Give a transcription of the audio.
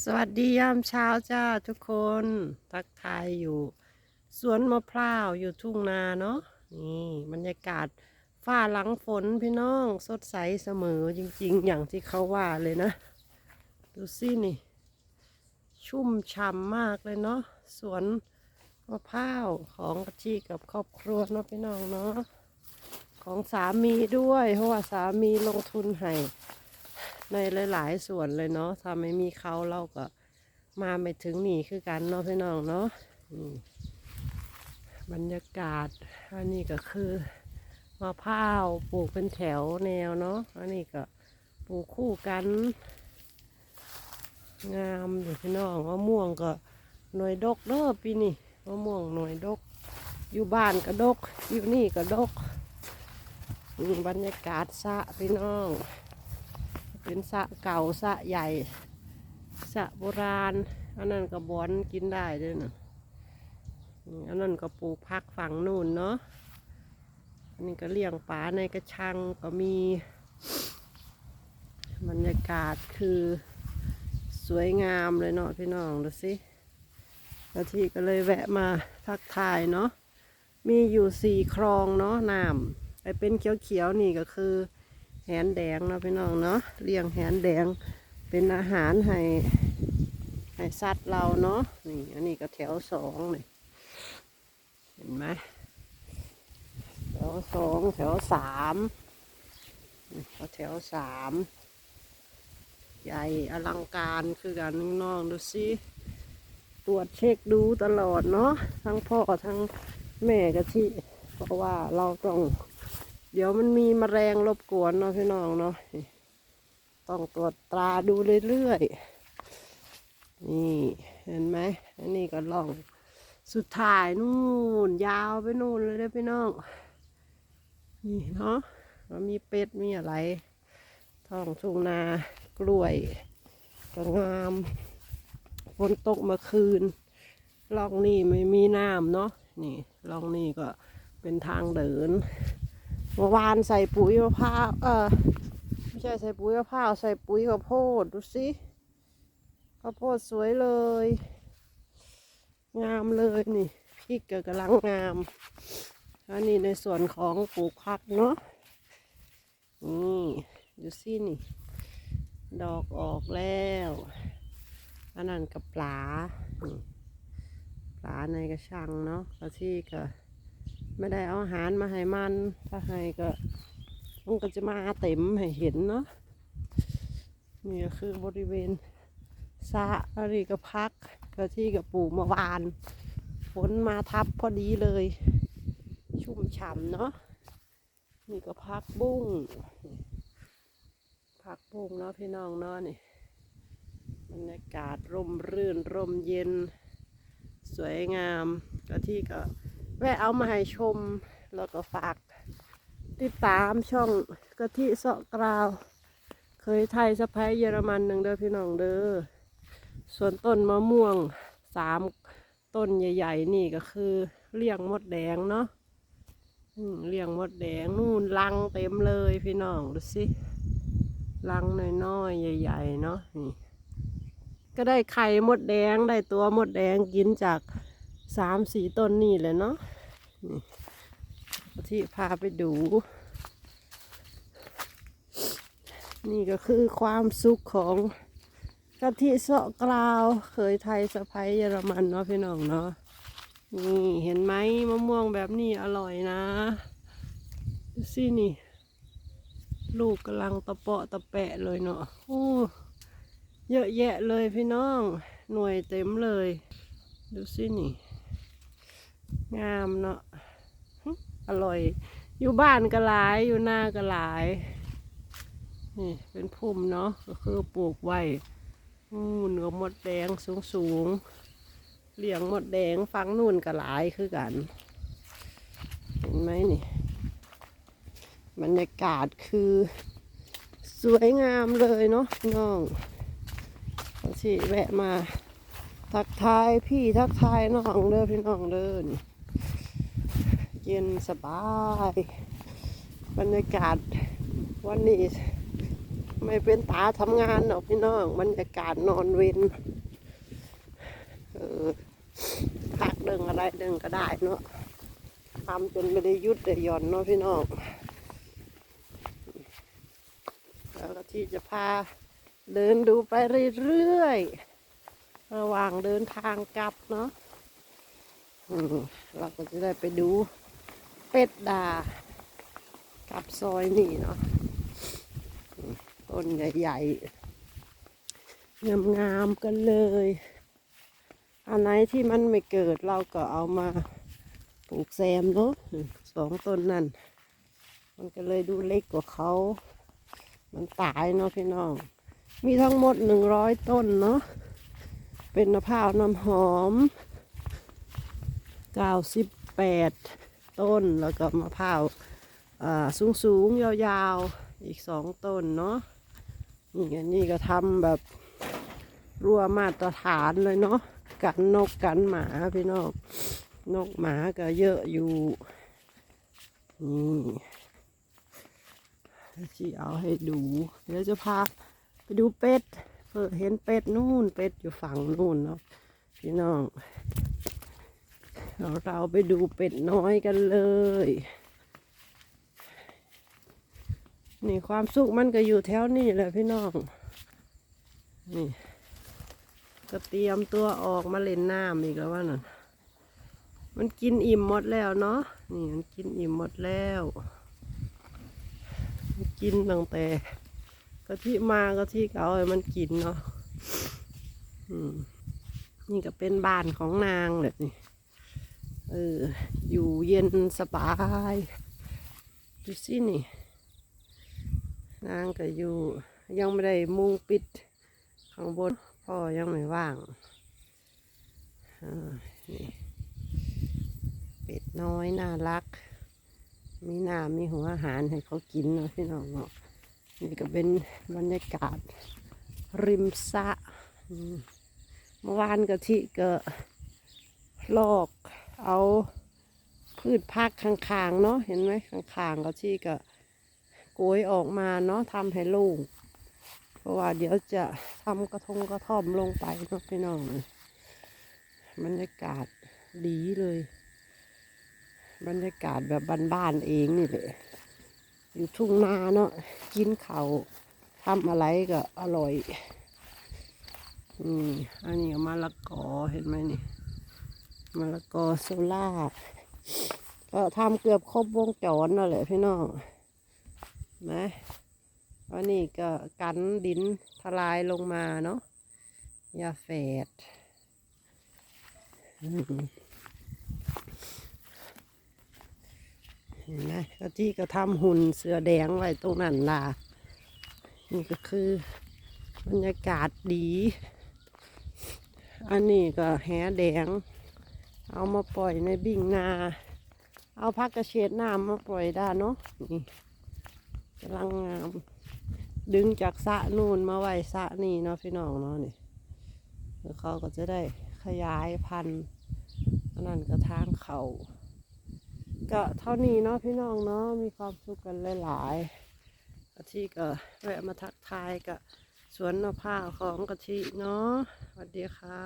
สวัสดียามเช้าจ้าทุกคนทักทายอยู่ สวนมะพร้าวอยู่ทุ่งนาเนาะนี่บรรยากาศฝ้าหลังฝนพี่น้องสดใสเสมอจริง ๆ อย่างที่เขาว่าเลยนะ ดูสินี่ ชุ่มฉ่ำมากเลยเนาะสวนมะพร้าวของกะทิกับครอบครัวเนาะพี่น้องเนาะของสามีด้วย เพราะว่าสามีลงทุนให้ ในหลาย ๆ ส่วนเลยเนาะถ้าไม่มีเขาเราก็มาไม่ถึงนี่คือกันเนาะพี่น้องเนาะบรรยากาศ อันนี้ก็คือมะพร้าวปลูกเป็นแถวแนวเนาะอันนี้ก็ปลูกคู่กัน งามอยู่พี่น้องมะม่วงก็หน่วยดกเด้อปีนี้มะม่วงหน่วยดก อยู่บ้านก็ดก อยู่นี่ก็ดกอืมบรรยากาศสะพี่น้อง เป็นสะเก่าสะใหญ่สะโบราณ อันนั้นก็บอนกินได้ด้วยนะอืมอันนั้นก็ปลูกพักฝั่งนู่นเนาะ อันนี้ก็เลี้ยงปลาในกระชังก็มีบรรยากาศคือสวยงามเลยเนาะพี่น้องดูสิแล้วที่ก็เลยแวะมาทักทายเนาะ มีอยู่สี่คลองเนาะน้ำไอเป็นเขียวๆนี่ก็คือ แหนแดงเนาะพี่น้องเนาะเลี้ยงแหนแดงเป็นอาหารให้ให้สัตว์เราเนาะนี่อันนี้ก็แถวสองนี่เห็นไหมแถวสองแถวสามก็แถวสามใหญ่อลังการคือกันน้องดูสิตรวจเช็คดูตลอดเนาะทั้งพ่อทั้งแม่กะทิเพราะว่าเราต้อง เดี๋ยวมันมีมแมลงรบกวนเนาะพี่น้องเนาะต้องตรวจตราดูเรื่อยๆนี่เห็นไหมอันนี้ก็ล่องสุดท้ายนู่น ยาวไปนู่นเลยเด้อพี่น้อง นี่เนาะมันมีเป็ดมีอะไรท้องทุ่งนากล้วยก็งามฝนตกมื่อคืนล่องนี่ไม่มีน้ำเนาะนี่ล่องนี่ก็เป็นทางเดิน เมื่อวานใส่ปุ๋ยมะพร้าวเออไม่ใช่ใส่ปุ๋ยมะพร้าวใส่ปุ๋ยข้าวโพดดูสิข้าวโพดสวยเลย งามเลยนี่พริกก็กำลังงามอันนี้ในส่วนของปลูกผักเนาะนี่ดูสินี่ ดอกออกแล้วอันนั้นกับปลาปลาในกระชังเนาะกระที่ก็ ไม่ได้เอาอาหารมาให้มัน ถ้าให้ก็มันก็จะมาเต็มให้เห็นเนาะนี่ก็คือบริเวณสะอะไรก็พักก็ที่กับปลูกเมาวานฝนมาทับพอดีเลย ชุ่มฉ่ำเนาะนี่ก็พักบุ้งพักบุ้งเนาะพี่น้องเนาะนี่บรรยากาศร่มรื่นร่มเย็น สวยงามก็ที่ก็ แวะเอามาให้ชม แล้วก็ฝากติดตามช่องกะทิเสาะกราว เคยไทยสะพ้ายเยอรมันหนึ่งเด้อพี่น้องเด้อส่วนต้นมะม่วงสามต้นใหญ่ ๆ นี่ก็คือเลี้ยงมดแดงเนาะเลี้ยงมดแดงนู่นลังเต็มเลยพี่น้องดูสิลังน้อยๆใหญ่ ๆ เนาะนี่ก็ได้ไข่มดแดงได้ตัวมดแดงกินจาก สามสี่ต้นนี่เลยเนาะนี่ที่พาไปดู นี่ก็คือความสุขของกะทิเสาะกราวเคยไทยสะพ้ยเยอรมันเนาะพี่น้องเนาะนี่เห็นไหมมะม่วงแบบนี้อร่อยนะดูสินี่ ลูกกำลังตะเปาะตะแปะเลยเนาะโอ้เยอะแยะเลยพี่น้อง หน่วยเต็มเลย ดูสินี่ งามเนาะอร่อย อยู่บ้านก็หลายอยู่หน้าก็หลาย นี่เป็นพุ่มเนาะก็คือปลูกไว้นู่นก็มดแดงสูงสูงๆเลี้ยงมดแดงฟังนู่นก็หลายคือกัน เห็นไหมนี่บรรยากาศคือสวยงามเลยเนาะน้องสิแวะมา ทักทายพี่ทักทายน้องเด้อพี่น้องเด้อนี่เย็นสบาย บรรยากาศวันนี้ไม่เป็นตาทำงานหรอกพี่น้องบรรยากาศนอนเวนเออพักเดิงอะไรเดิงก็ได้เนาะทำจนไม่ได้ยุดได้หย่อนเนาะพี่น้องแล้วก็ที่จะพาเดินดูไปเรื่อยๆ ระหว่างเดินทางกลับเนาะเราก็จะได้ไปดูเป็ดดา กับซอยนี่เนาะต้นใหญ่ๆ งามๆ กันเลย อันไหนที่มันไม่เกิดเราก็เอามาปลูกแซมเนาะสองต้นนั่น มันก็เลยดูเล็กกว่าเขา มันตายเนาะพี่น้อง มีทั้งหมดหนึ่งร้อยต้นเนาะ เป็นมะพร้าวน้ำหอมเก้าสิบแปดต้นแล้วก็มะพร้าวสูงสูงๆยาวๆ อีกสองต้นเนาะนี่อันนี้ก็ทำแบบรั้วมาตรฐานเลยเนาะกันนกกันหมาพี่น้องนกหมาก็เยอะอยู่นี่ที่เอาให้ดูเดี๋ยวจะพาไปดูเป็ด เพื่อเห็นเป็ดนู่นเป็ดอยู่ฝั่งนู่นเนาะพี่น้องเราเราไปดูเป็ดน้อยกันเลย นี่ความสุขมันก็อยู่แถวนี้แหละพี่น้อง นี่ ก็เตรียมตัวออกมาเล่นน้ำอีกแล้วว่าน่ะมันกินอิ่มหมดแล้วเนาะ นี่มันกินอิ่มหมดแล้ว กินตั้งแต่ะทิมากะทิเก่าให้มันกินเนาะนี่ก็เป็นบ้านของนางเลยนี่เออ อยู่เย็นสบาย ดูสินี่ นางก็อยู่ ยังไม่ได้มุงปิด ข้างบน พ่อยังไม่ว่างอ่านี่เป็ดน้อยน่ารัก มีน้ำมีหัวอาหารให้เขากินเนาะพี่น้องเนาะ นี่ก็เป็นบรรยากาศริมสะเมื่อวานกะทิก็ลอกเอาพืชพักข้างๆเนาะเห็นไหมข้างๆกะทิก็โกยออกมาเนาะทำให้ลูกเพราะว่าเดี๋ยวจะทำกระทงกระท่อมลงไปเนาะพี่น้องบรรยากาศดีเลย บรรยากาศแบบบ้านๆเองนี่แหละ อยู่ทุ่งนาเนาะกินเขาวทำอะไรก็อร่อยอืมอันนี้มะละกอเห็นไหมนี่มะละกอโซล่าก็ทำเกือบครบวงจรนั่นแหละพี่น้องนะอันนี้ก็กันดินทลายลงมาเนาะยาแฝดอืม เห็นไหมก็ที่ก็ทำหุ่นเสือแดงไว้ตรงนั้นล่ะ นี่ก็คือบรรยากาศดี อันนี้ก็แหแดง เอามาปล่อยในบิ่งนา เอาพักกระเฉดน้ำมาปล่อยได้เนาะนี่กำลังงาม ดึงจากสะนู่นมาไว้สะนี่เนาะพี่น้องเนาะนี่แล้วเขาก็จะได้ขยายพันธุ์นนั้นก็ทางเขา ก็เท่านี้เนาะพี่น้องเนาะมีความสุขกันหลายๆกะทิก็แวะมาทักทายกับสวนมะพร้าวของกะทิเนาะสวัสดีค่ะ